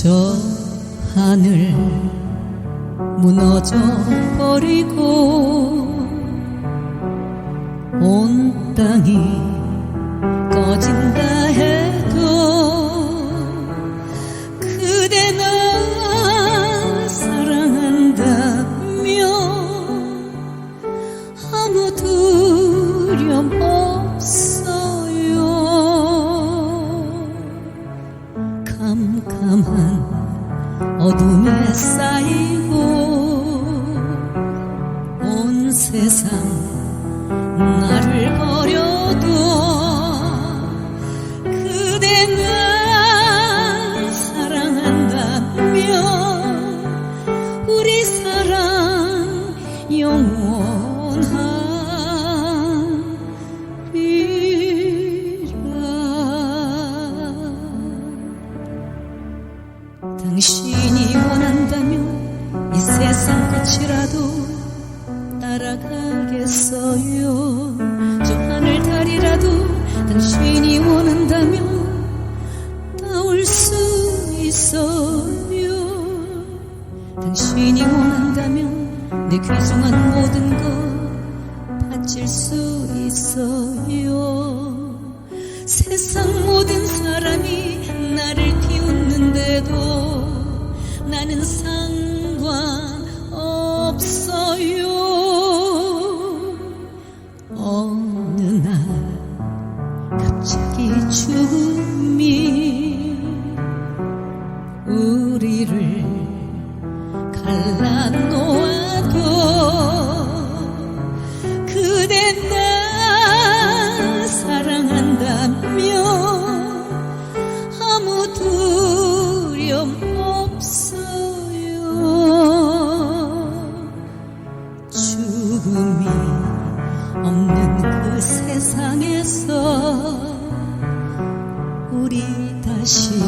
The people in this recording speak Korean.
저 하늘 무너져 버리고 온 땅이 어둠에 쌓이고 온 세상 나를 버려도 그대 날 사랑한다며 우리 당신이 원한다면 이 세상 끝이라도 따라가겠어요. 저 하늘 달이라도 당신이 원한다면 닿을 수 있어요. 당신이 원한다면 내 귀중한 모든 것 바칠 수 있어요. 세상 나 없는 그 세상에서 우리 다시